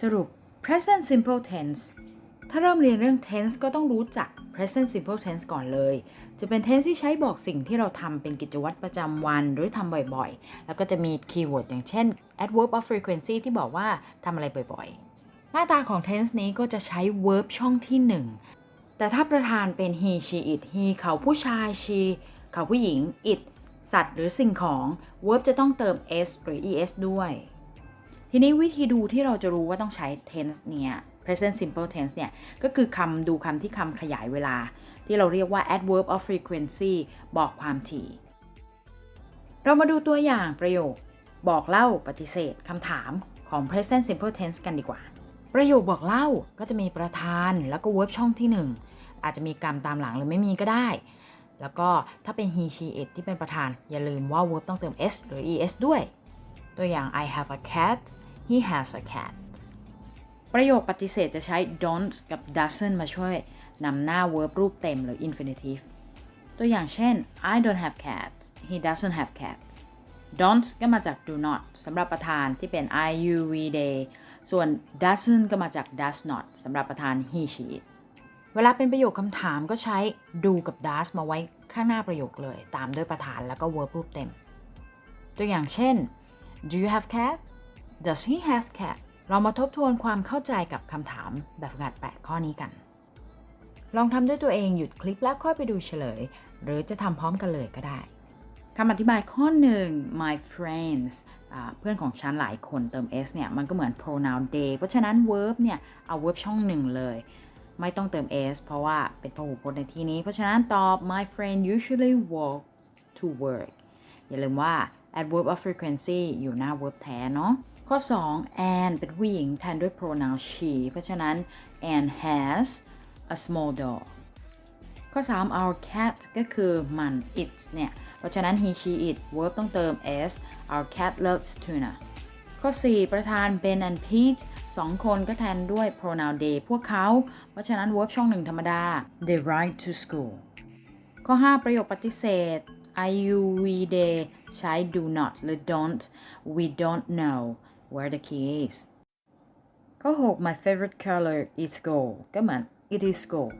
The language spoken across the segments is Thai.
สรุป present simple tense ถ้าเริ่มเรียนเรื่อง tense ก็ต้องรู้จัก present simple tense ก่อนเลย จะเป็น tense ที่ใช้บอกสิ่งที่เราทำเป็นกิจวัตรประจำวันหรือทำบ่อยๆ แล้วก็จะมีคีย์เวิร์ดอย่างเช่น adverb of frequency ที่บอกว่าทำอะไรบ่อยๆ หน้าตาของ tense นี้ก็จะใช้ verb ช่องที่ 1 แต่ถ้าประธานเป็น he she it he เขาผู้ชาย she เขาผู้หญิง it สัตว์หรือสิ่งของ verb จะต้องเติม s หรือ es ด้วย ทีนี้วิธีดูที่เราจะรู้ว่าต้องใช้ tense เนี่ย present simple tense เนี่ย ก็คือคำดูคำที่คำขยายเวลา ที่เราเรียกว่า adverb of frequency บอกความถี่ เรามาดูตัวอย่างประโยค บอกเล่าปฏิเสธคำถามของ present simple tense กันดีกว่า ประโยคบอกเล่าก็จะมีประธานแล้วก็ verb ช่องที่ 1 อาจจะมีกรรมตามหลังหรือไม่มีก็ได้ แล้วก็ถ้าเป็น he she it ที่เป็นประธาน อย่าลืมว่า verb ต้องเติม s หรือ es ด้วย ตัวอย่าง I have a cat he has a cat ประโยคปฏิเสธจะใช้ don't กับ doesn't มาช่วยนำหน้า verb รูปเต็มหรือ infinitive ตัวอย่างเช่น I don't have cat he doesn't have cat don't ก็มาจาก do not สำหรับประธานที่เป็น I you we they ส่วน doesn't ก็มาจาก does not สำหรับประธาน he she it เวลาเป็นประโยคคำถามก็ใช้ do กับ does มาไว้ข้างหน้าประโยคเลย ตามด้วยประธานแล้วก็ verb รูปเต็ม ตัวอย่างเช่น Do you have cat Does he have cat เรามาทบทวนความเข้าใจกับคำถามแบบฝึกหัด8ข้อนี้กัน ลองทำด้วยตัวเองหยุดคลิปแล้วค่อยไปดูเฉลย หรือจะทำพร้อมกันเลยก็ได้คำอธิบายข้อหนึ่ง my friends เพื่อนของฉันหลายคนเติม s เนี่ย มันก็เหมือน pronoun they เพราะฉะนั้น verb เนี่ย เอา verb ช่องหนึ่งเลย ไม่ต้องเติม s เพราะว่าเป็นพหูพจน์ในที่นี้ เพราะฉะนั้นตอบ my friend usually walk to work อย่าลืมว่า adverb of frequency อยู่หน้า verb แท้เนาะ ข้อ 2 Anne เป็นผู้หญิงแทนด้วย pronoun she เพราะฉะนั้น Anne has a small dog ข้อ 3 our cat ก็คือมัน it เนี่ย เพราะฉะนั้น he she it verb ต้องเติม s our cat loves tuna ข้อ 4 ประธาน Ben and Pete สองคนก็แทนด้วย pronoun they พวกเขา เพราะฉะนั้น verb ช่องหนึ่งธรรมดา they ride to school ข้อ 5 ประโยคปฏิเสธ I you we they ใช้ do not หรือ don't we don't know where the key is ข้อ 6 my favorite color is gold ก็เหมือน it is gold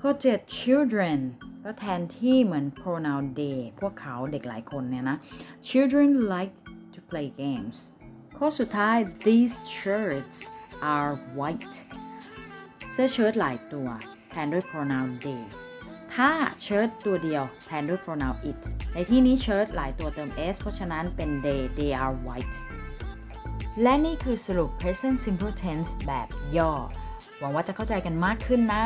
ข้อ 7 children ก็แทนที่เหมือน pronoun they พวกเขาเด็กหลายคนเนี่ยนะ children like to play games ข้อสุดท้าย these shirts are white เสื้อเชิ้ตหลายตัว แทนด้วย pronoun they ถ้าเชิ้ตตัวเดียว แทนด้วย pronoun it ในที่นี้เชิ้ตหลายตัวเติม s เพราะฉะนั้นเป็น they they are white และนี่คือสรุป present simple tense แบบย่อ หวังว่าจะเข้าใจกันมากขึ้นนะ